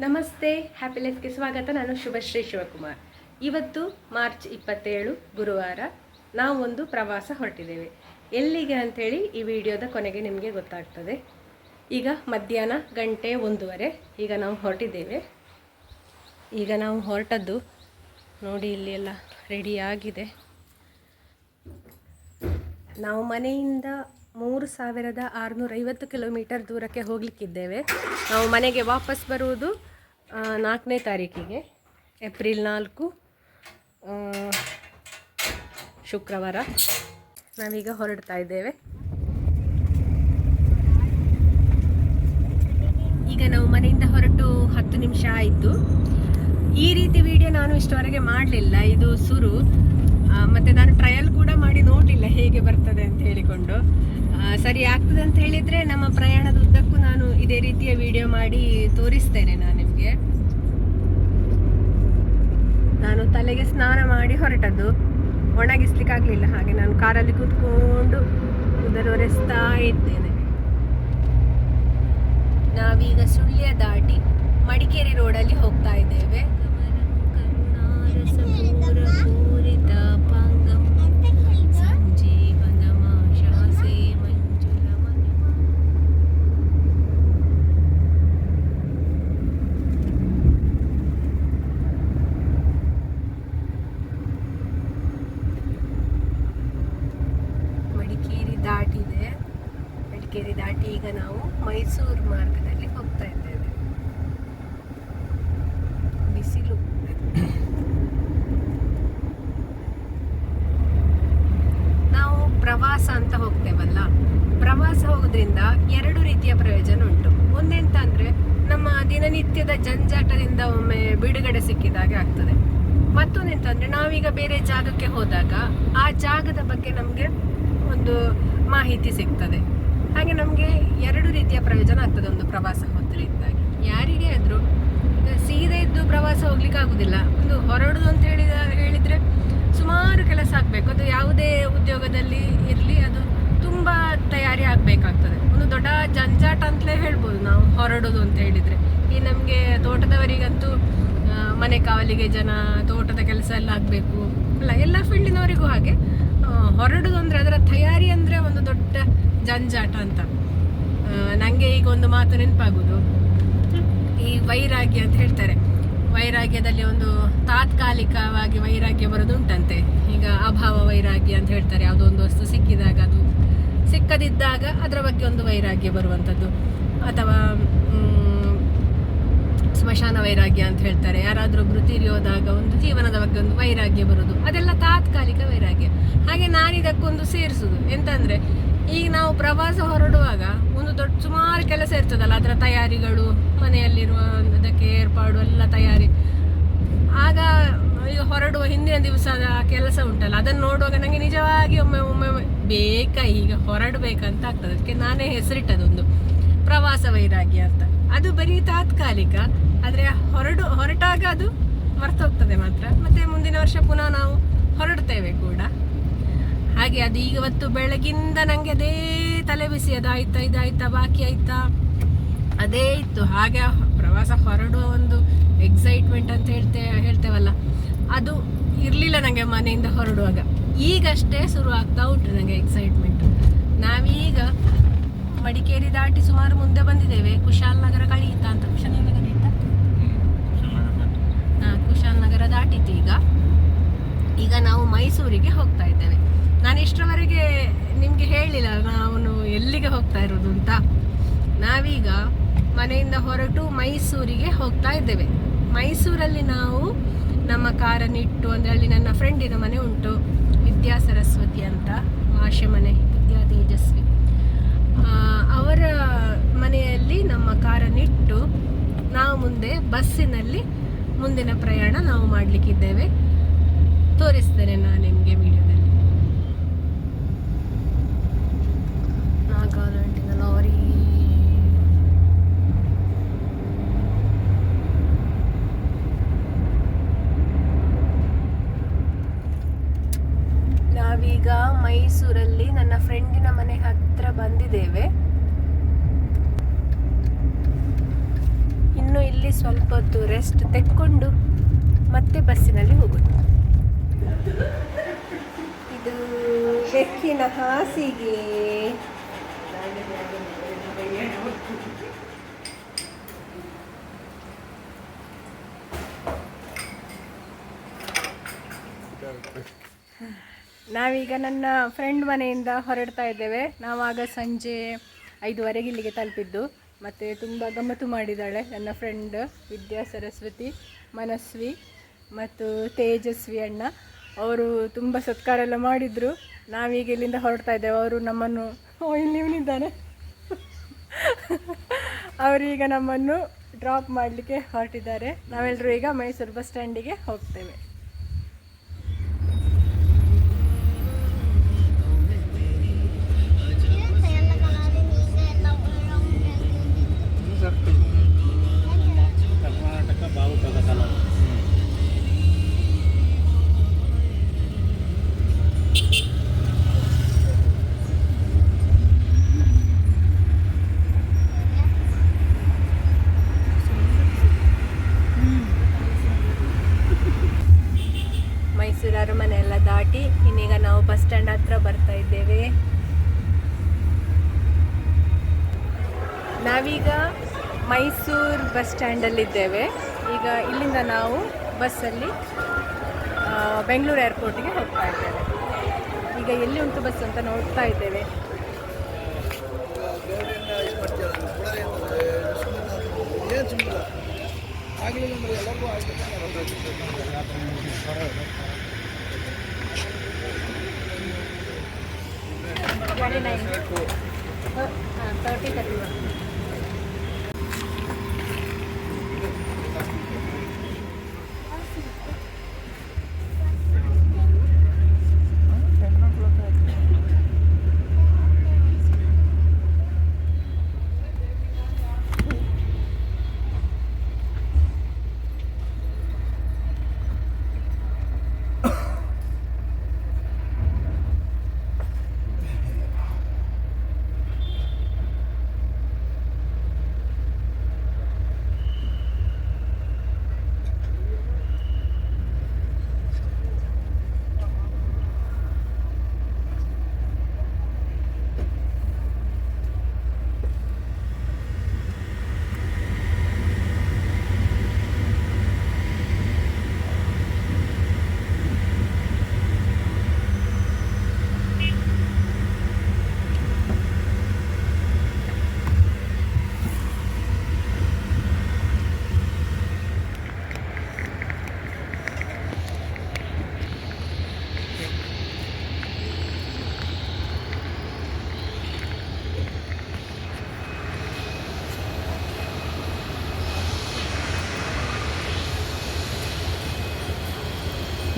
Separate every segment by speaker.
Speaker 1: ನಮಸ್ತೆ ಹ್ಯಾಪಿ ಲೈಫ್ಗೆ ಸ್ವಾಗತ. ನಾನು ಶುಭಶ್ರೀ ಶಿವಕುಮಾರ್. ಇವತ್ತು ಮಾರ್ಚ್ ಇಪ್ಪತ್ತೇಳು, ಗುರುವಾರ ನಾವು ಒಂದು ಪ್ರವಾಸ ಹೊರಟಿದ್ದೇವೆ. ಎಲ್ಲಿಗೆ ಅಂಥೇಳಿ ಈ ವಿಡಿಯೋದ ಕೊನೆಗೆ ನಿಮಗೆ ಗೊತ್ತಾಗ್ತದೆ. ಈಗ ಮಧ್ಯಾಹ್ನ ಗಂಟೆ ಒಂದೂವರೆ, ಈಗ ನಾವು ಹೊರಟಿದ್ದೇವೆ. ಈಗ ನಾವು ಹೊರಟದ್ದು ನೋಡಿ ಇಲ್ಲಿ ಎಲ್ಲ ರೆಡಿಯಾಗಿದೆ ನಾವು ಮನೆಯಿಂದ ಮೂರು ಸಾವಿರದ ಆರುನೂರೈವತ್ತು ಕಿಲೋಮೀಟರ್ ದೂರಕ್ಕೆ ಹೋಗಲಿಕ್ಕಿದ್ದೇವೆ. ನಾವು ಮನೆಗೆ ವಾಪಸ್ ಬರುವುದು ನಾಲ್ಕನೇ ತಾರೀಕಿಗೆ, ಏಪ್ರಿಲ್ ನಾಲ್ಕು ಶುಕ್ರವಾರ. ನಾವೀಗ ಹೊರಡ್ತಾ ಇದ್ದೇವೆ. ಈಗ ನಾವು ಮನೆಯಿಂದ ಹೊರಟು ಹತ್ತು ನಿಮಿಷ ಆಯಿತು. ಈ ರೀತಿ ವಿಡಿಯೋ ನಾನು ಇಷ್ಟವರೆಗೆ ಮಾಡಲಿಲ್ಲ. ಇದು ಸುರು ಮತ್ತು ನಾನು ಟ್ರಯಲ್ ಕೂಡ ಮಾಡಿ ನೋಡಿಲ್ಲ ಹೇಗೆ ಬರ್ತದೆ ಅಂತ ಹೇಳಿಕೊಂಡು. ಸರಿ ಆಗ್ತದೆ ಅಂತ ಹೇಳಿದ್ರೆ ನಮ್ಮ ಪ್ರಯಾಣದ ಉದ್ದಕ್ಕೂ ನಾನು ಇದೇ ರೀತಿಯ ವಿಡಿಯೋ ಮಾಡಿ ತೋರಿಸ್ತೇನೆ ನಾನು ನಿಮಗೆ. ನಾನು ತಲೆಗೆ ಸ್ನಾನ ಮಾಡಿ ಹೊರಟದ್ದು. ಒಣಗಿಸ್ಲಿಕ್ಕಾಗಲಿಲ್ಲ, ಹಾಗೆ ನಾನು ಕಾರಲ್ಲಿ ಕೂತ್ಕೊಂಡು ಕೂದಲು ಒರೆಸ್ತಾ ಇದ್ದೇನೆ. ನಾವೀಗ ಸುಳ್ಯ ದಾಟಿ ಮಡಿಕೇರಿ ರೋಡಲ್ಲಿ ಹೋಗ್ತಾ ಇದ್ದೇವೆ ಕರುಣಾರಸಪೂರಪೂರಿತ ಪಾಂಗಂ ಸಂಜೀವನಮಾಶಾಸೆ ಮಂಜುಳಮನು. ಮಡಿಕೇರಿ ದಾಟಿದೆ ಮಡಿಕೇರಿ ದಾಟಿ ಈಗ ನಾವು ಮೈಸೂರು ಮಾರ್ಗದಲ್ಲಿ ಹೋಗ್ತಾ ಇದ್ದೇವೆ ಬಿಸಿಲು ನಾವು ಪ್ರವಾಸ ಅಂತ ಹೋಗ್ತೇವಲ್ಲ ಹೋಗೋದ್ರಿಂದ ಎರಡು ರೀತಿಯ ಪ್ರಯೋಜನ ಉಂಟು. ಒಂದೆಂತ ಅಂದ್ರೆ, ನಮ್ಮ ದಿನನಿತ್ಯದ ಜಂಜಾಟದಿಂದ ಒಮ್ಮೆ ಬಿಡುಗಡೆ ಸಿಕ್ಕಿದಾಗೆ ಆಗ್ತದೆ. ಮತ್ತೊಂದೆಂತ ಅಂದ್ರೆ, ನಾವೀಗ ಬೇರೆ ಜಾಗಕ್ಕೆ ಹೋದಾಗ ಆ ಜಾಗದ ಬಗ್ಗೆ ನಮಗೆ ಒಂದು ಮಾಹಿತಿ ಸಿಗ್ತದೆ. ಹಾಗೆ ನಮಗೆ ಎರಡು ರೀತಿಯ ಪ್ರಯೋಜನ ಆಗ್ತದೆ ಒಂದು ಪ್ರವಾಸ ಹೋದ್ರಿಂದಾಗಿ. ಯಾರಿಗೆ ಆದ್ರೂ ಸೀದಾ ಇದ್ದು ಪ್ರವಾಸ ಹೋಗ್ಲಿಕ್ಕೆ ಆಗುದಿಲ್ಲ. ಒಂದು ಹೊರಡುದು ಅಂತ ಹೇಳಿದ, ಹೇಳಿದ್ರೆ ಸುಮಾರು ಕೆಲಸ ಆಗ್ಬೇಕು. ಅದು ಯಾವುದೇ ಉದ್ಯೋಗದಲ್ಲಿ ಇರಲಿ, ಅದು ತುಂಬಾ ತಯಾರಿ ಆಗ್ಬೇಕಾಗ್ತದೆ. ಜಂಜಾಟ ಅಂತಲೇ ಹೇಳ್ಬೋದು ನಾವು ಹೊರಡೋದು ಅಂತ ಹೇಳಿದರೆ. ಈ ನಮಗೆ ತೋಟದವರಿಗಂತೂ ಮನೆ ಕಾವಲಿಗೆ ಜನ, ತೋಟದ ಕೆಲಸ ಎಲ್ಲ ಆಗಬೇಕು. ಅಲ್ಲ, ಎಲ್ಲ ಫೀಲ್ಡಿನವರಿಗೂ ಹಾಗೆ. ಹೊರಡೋದು ಅಂದರೆ ಅಂದ್ರೆ ತಯಾರಿ ಅಂದರೆ ಒಂದು ದೊಡ್ಡ ಜಂಜಾಟ ಅಂತ. ನನಗೆ ಈಗ ಒಂದು ಮಾತು ನೆನಪಾಗೋದು. ಈ ವೈರಾಗ್ಯ ಅಂತ ಹೇಳ್ತಾರೆ. ವೈರಾಗ್ಯದಲ್ಲಿ ಒಂದು ತಾತ್ಕಾಲಿಕವಾಗಿ ವೈರಾಗ್ಯ ಬರೋದುಂಟಂತೆ. ಈಗ ಅಭಾವ ವೈರಾಗ್ಯ ಅಂತ ಹೇಳ್ತಾರೆ. ಯಾವುದೋ ಒಂದು ವಸ್ತು ಸಿಕ್ಕಿದಾಗ ಅದು ಸಿಕ್ಕದಿದ್ದಾಗ ಅದರ ಬಗ್ಗೆ ಒಂದು ವೈರಾಗ್ಯ ಬರುವಂಥದ್ದು. ಅಥವಾ ಸ್ಮಶಾನ ವೈರಾಗ್ಯ ಅಂತ ಹೇಳ್ತಾರೆ. ಯಾರಾದರೂ ಒಬ್ರು ತೀರಿಯೋದಾಗ ಒಂದು ಜೀವನದ ಬಗ್ಗೆ ಒಂದು ವೈರಾಗ್ಯ ಬರುವುದು ಅದೆಲ್ಲ ತಾತ್ಕಾಲಿಕ ವೈರಾಗ್ಯ. ಹಾಗೆ ನಾನು ಇದಕ್ಕೊಂದು ಸೇರಿಸುದು. ಎಂತಂದರೆ, ಈಗ ನಾವು ಪ್ರವಾಸ ಹೊರಡುವಾಗ ಒಂದು ದೊಡ್ಡ, ಸುಮಾರು ಕೆಲಸ ಇರ್ತದಲ್ಲ, ಅದರ ತಯಾರಿಗಳು, ಮನೆಯಲ್ಲಿರುವ ಅದಕ್ಕೆ ಏರ್ಪಾಡು ಎಲ್ಲ ತಯಾರಿ. ಆಗ ಹೊರಡುವ ಹಿಂದಿನ ದಿವಸದ ಕೆಲಸ ಉಂಟಲ್ಲ, ಅದನ್ನು ನೋಡುವಾಗ ನನಗೆ ನಿಜವಾಗಿ ಒಮ್ಮೆ ಒಮ್ಮೆ ಬೇಕಾ ಈಗ ಹೊರಡಬೇಕಂತ ಆಗ್ತದೆ. ಅದಕ್ಕೆ ನಾನೇ ಹೆಸರಿಟ್ಟದೊಂದು. ಪ್ರವಾಸ ವೈರಾಗ್ಯ ಅಂತ. ಅದು ಬರೀ ತಾತ್ಕಾಲಿಕ, ಆದರೆ ಹೊರಡು, ಹೊರಟಾಗ ಅದು ಮರ್ತೋಗ್ತದೆ ಮಾತ್ರ. ಮತ್ತೆ ಮುಂದಿನ ವರ್ಷ ಪುನಃ ನಾವು ಹೊರಡ್ತೇವೆ ಕೂಡ. ಹಾಗೆ ಅದು ಈಗ ಇವತ್ತು ಬೆಳಗಿಂದ ನನಗೆ ಅದೇ ತಲೆ ಬಿಸಿ, ಅದಾಯ್ತಾ, ಇದಾಯ್ತಾ, ಬಾಕಿ ಆಯ್ತಾ. ಅದೇ ಇತ್ತು. ಹಾಗೆ ಪ್ರವಾಸ ಹೊರಡುವ ಒಂದು ಎಕ್ಸೈಟ್ಮೆಂಟ್ ಅಂತ ಹೇಳ್ತೇ, ಹೇಳ್ತೇವಲ್ಲ. ಅದು ಇರಲಿಲ್ಲ ನನಗೆ ಮನೆಯಿಂದ ಹೊರಡುವಾಗ. ಈಗಷ್ಟೇ ಶುರು ಆಗ್ತಾ ಉಂಟು ನನಗೆ ಎಕ್ಸೈಟ್ಮೆಂಟ್ ನಾವೀಗ ಮಡಿಕೇರಿ ದಾಟಿ ಸುಮಾರು ಮುಂದೆ ಬಂದಿದ್ದೇವೆ. ಕುಶಾಲ್ ನಗರ ಕಳೀತಾ ಅಂತ. ಕುಶಾಲನಗರ ಕಳೀತಾ? ಕುಶಾಲ್ ನಗರ ದಾಟಿತ್ತು ಈಗ. ಈಗ ನಾವು ಮೈಸೂರಿಗೆ ಹೋಗ್ತಾ ಇದ್ದೇವೆ. ನಾನು ಇಷ್ಟರವರೆಗೆ ನಿಮಗೆ ಹೇಳಿಲ್ಲ ನಾನು ಎಲ್ಲಿಗೆ ಹೋಗ್ತಾ ಇರೋದು ಅಂತ. ನಾವೀಗ ಮನೆಯಿಂದ ಹೊರಟು ಮೈಸೂರಿಗೆ ಹೋಗ್ತಾ ಇದ್ದೇವೆ. ಮೈಸೂರಲ್ಲಿ ನಾವು ನಮ್ಮ ಕಾರನ್ನಿಟ್ಟು ಅಂದರೆ ಅಲ್ಲಿ ನನ್ನ ಫ್ರೆಂಡಿನ ಮನೆ ಉಂಟು. ವಿದ್ಯಾ ಸರಸ್ವತಿ ಅಂತ ಭಾಷೆ ಮನೆ ವಿದ್ಯಾ ತೇಜಸ್ವಿ. ಅವರ ಮನೆಯಲ್ಲಿ ನಮ್ಮ ಕಾರನ್ನಿಟ್ಟು ನಾವು ಮುಂದೆ ಬಸ್ಸಿನಲ್ಲಿ ಮುಂದಿನ ಪ್ರಯಾಣ ನಾವು ಮಾಡಲಿಕ್ಕಿದ್ದೇವೆ. ತೋರಿಸ್ತೇನೆ ನಾನು ನಿಮಗೆ ವಿಡಿಯೋದಲ್ಲಿ. ನಾಗಾಲ್ಯಾಂಡಿನ ಲಾರಿ. ನಾವೀಗ ಮೈಸೂರಲ್ಲಿ ನನ್ನ ಫ್ರೆಂಡಿನ ಮನೆ ಹತ್ರ ಬಂದಿದ್ದೇವೆ. ಇನ್ನು ಇಲ್ಲಿ ಸ್ವಲ್ಪ ಹೊತ್ತು ರೆಸ್ಟ್ ತೆಕ್ಕೊಂಡು ಮತ್ತೆ ಬಸ್ಸಿನಲ್ಲಿ ಹೋಗೋದು ಇದು ಬೆಕ್ಕಿನ ಹಾಸಿಗೆ. ನಾವೀಗ ನನ್ನ ಫ್ರೆಂಡ್ ಮನೆಯಿಂದ ಹೊರಡ್ತಾ ಇದ್ದೇವೆ. ನಾವಾಗ ಸಂಜೆ ಐದುವರೆಗೆ ಇಲ್ಲಿಗೆ ತಲುಪಿದ್ದು. ಮತ್ತು ತುಂಬ ಗಮ್ಮತ್ತು ಮಾಡಿದ್ದಾಳೆ ನನ್ನ ಫ್ರೆಂಡ್ ವಿದ್ಯಾ ಸರಸ್ವತಿ, ಮನಸ್ವಿ ಮತ್ತು ತೇಜಸ್ವಿ ಅಣ್ಣ. ಅವರು ತುಂಬ ಸತ್ಕಾರ ಎಲ್ಲ ಮಾಡಿದರು. ನಾವೀಗ ಇಲ್ಲಿಂದ ಹೊರಡ್ತಾ ಇದ್ದೇವೆ. ಅವರು ನಮ್ಮನ್ನು ಓ, ಇಲ್ಲಿ ಇವನಿದ್ದಾನೆ ಅವರೀಗ ನಮ್ಮನ್ನು ಡ್ರಾಪ್ ಮಾಡಲಿಕ್ಕೆ ಹೊರಟಿದ್ದಾರೆ. ನಾವೆಲ್ಲರೂ ಈಗ ಮೈಸೂರು ಬಸ್ ಸ್ಟ್ಯಾಂಡಿಗೆ ಹೋಗ್ತೇವೆ. ಸ್ಟ್ಯಾಂಡ್ ಹತ್ರ ಬರ್ತಾ ಇದ್ದೇವೆ. ನಾವೀಗ ಮೈಸೂರು ಬಸ್ ಸ್ಟ್ಯಾಂಡಲ್ಲಿದ್ದೇವೆ ಈಗ ಇಲ್ಲಿಂದ ನಾವು ಬಸ್ಸಲ್ಲಿ ಬೆಂಗಳೂರು ಏರ್ಪೋರ್ಟಿಗೆ ಹೋಗ್ತಾ ಇದ್ದೇವೆ. ಈಗ ಎಲ್ಲಿ ಉಂಟು ಬಸ್ ಅಂತ ನೋಡ್ತಾ ಇದ್ದೇವೆ. 29 39 30 31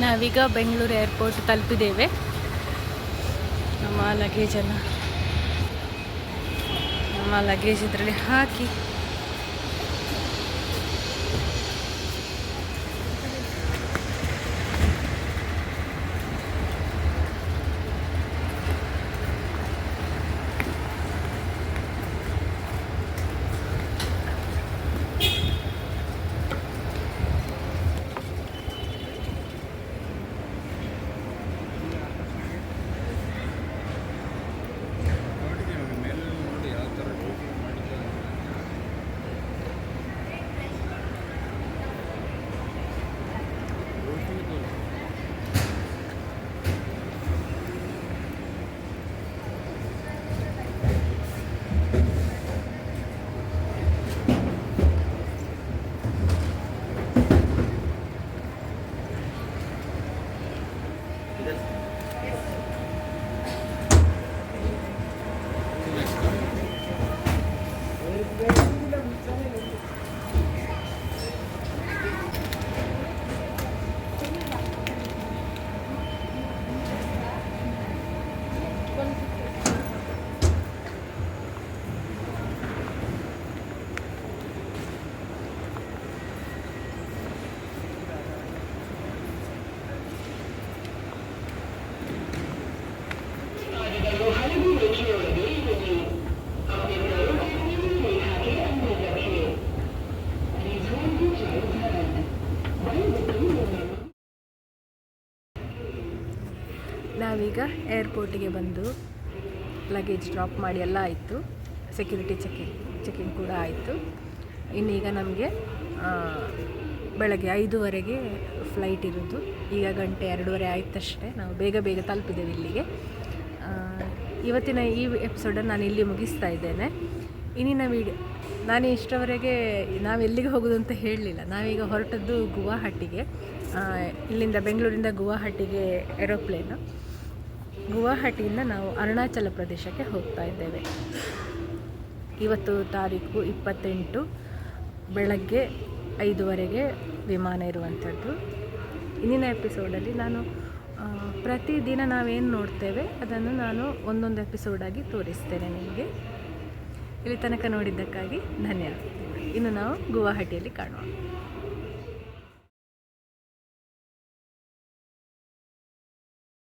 Speaker 1: ನಾವೀಗ ಬೆಂಗಳೂರು ಏರ್ಪೋರ್ಟ್ ತಲುಪಿದ್ದೇವೆ. ನಮ್ಮ ಲಗೇಜನ್ನು ನಮ್ಮ ಲಗೇಜ್ ಇದರಲ್ಲಿ ಹಾಕಿ. ನಾವೀಗ ಏರ್ಪೋರ್ಟಿಗೆ ಬಂದು ಲಗೇಜ್ ಡ್ರಾಪ್ ಮಾಡಿ ಎಲ್ಲ ಆಯಿತು. ಸೆಕ್ಯೂರಿಟಿ ಚೆಕಿಂಗ್ ಚೆಕಿಂಗ್ ಕೂಡ ಆಯಿತು. ಇನ್ನೀಗ ನಮಗೆ ಬೆಳಗ್ಗೆ ಐದುವರೆಗೆ ಫ್ಲೈಟ್ ಇರೋದು. ಈಗ ಗಂಟೆ ಎರಡೂವರೆ ಆಯ್ತಷ್ಟೇ. ನಾವು ಬೇಗ ಬೇಗ ತಲುಪಿದ್ದೇವೆ ಇಲ್ಲಿಗೆ. ಇವತ್ತಿನ ಈ ಎಪಿಸೋಡನ್ನು ನಾನು ಇಲ್ಲಿ ಮುಗಿಸ್ತಾ ಇದ್ದೇನೆ. ಇನ್ನಿನ ವಿಡಿಯೋ ನಾನು ಇಷ್ಟವರೆಗೆ ನಾವು ಎಲ್ಲಿಗೆ ಹೋಗೋದು ಅಂತ ಹೇಳಲಿಲ್ಲ. ನಾವೀಗ ಹೊರಟದ್ದು ಗುವಾಹಟಿಗೆ. ಇಲ್ಲಿಂದ ಬೆಂಗಳೂರಿಂದ ಗುವಾಹಟಿಗೆ ಏರೋಪ್ಲೇನು ಗುವಾಹಟಿಯಿಂದ ನಾವು ಅರುಣಾಚಲ ಪ್ರದೇಶಕ್ಕೆ ಹೋಗ್ತಾ ಇದ್ದೇವೆ. ಇವತ್ತು ತಾರೀಕು ಇಪ್ಪತ್ತೆಂಟು, ಬೆಳಗ್ಗೆ ಐದುವರೆಗೆ ವಿಮಾನ ಇರುವಂಥದ್ದು ಇಂದಿನ ಎಪಿಸೋಡಲ್ಲಿ ನಾನು ಪ್ರತಿದಿನ ನಾವೇನು ನೋಡ್ತೇವೆ, ಅದನ್ನು ನಾನು ಒಂದೊಂದು ಎಪಿಸೋಡಾಗಿ ತೋರಿಸ್ತೇನೆ ನಿಮಗೆ. ಇಲ್ಲಿ ತನಕ ನೋಡಿದ್ದಕ್ಕಾಗಿ ಧನ್ಯವಾದ ಇನ್ನು ನಾವು ಗುವಾಹಟಿಯಲ್ಲಿ ಕಾಣುವ